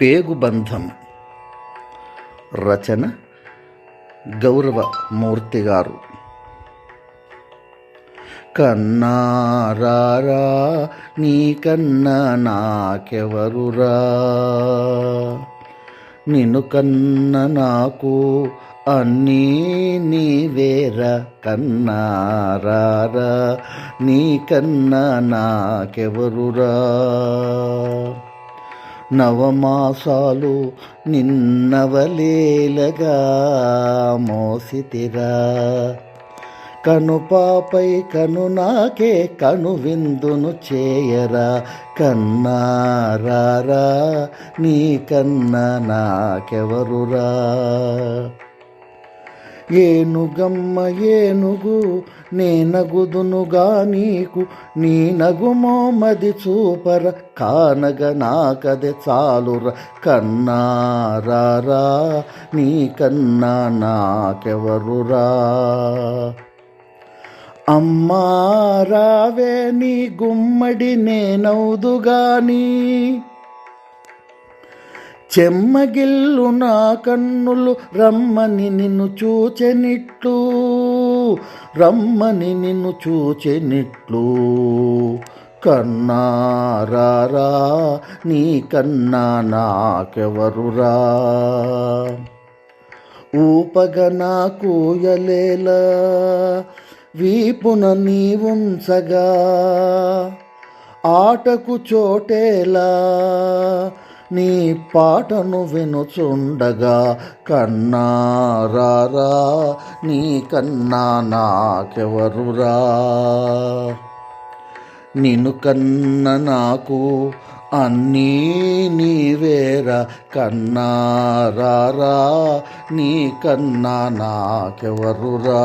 పేగుబంధం. రచన గౌరవ మూర్తి గారు కన్నారారా నీ కన్న నాకెవరురా? నిన్ను కన్న నాకు అన్నీ నీవేరా కన్నారారా నీ కన్న నాకెవరురా? నవమాసాలు నిన్నవలేలగా మోసితిరా. కనుపాపై కను నాకే కను విందును చేయరా. కన్నారారా నీ కన్నా నాకెవరురా? ఏనుగమ్మ ఏనుగు నేనగుదునుగా నీకు నీ నగుమో మది చూపర కానగ నాకది చాలుర. కన్నారారా నీ కన్నా నాకెవరురా? అమ్మా రావే నీ గుమ్మడి నేనవుదుగాని చెమ్మగిల్లు నా కన్నులు రమ్మని నిన్ను చూచెనిట్లు. రమ్మని నిన్ను చూచెనిట్లు. కన్నారారా నీ కన్నా నాకెవరురా? ఊపగ నా కూయలేలా వీపున నీ ఉంచగా ఆటకు చోటేలా నీ పాటను వినుచుండగా కన్నారారా నీ కన్నా నాకెవరురా నిన్ను కన్న నాకు అన్నీ నీవేరా కన్నారారా నీ కన్నా నాకెవరురా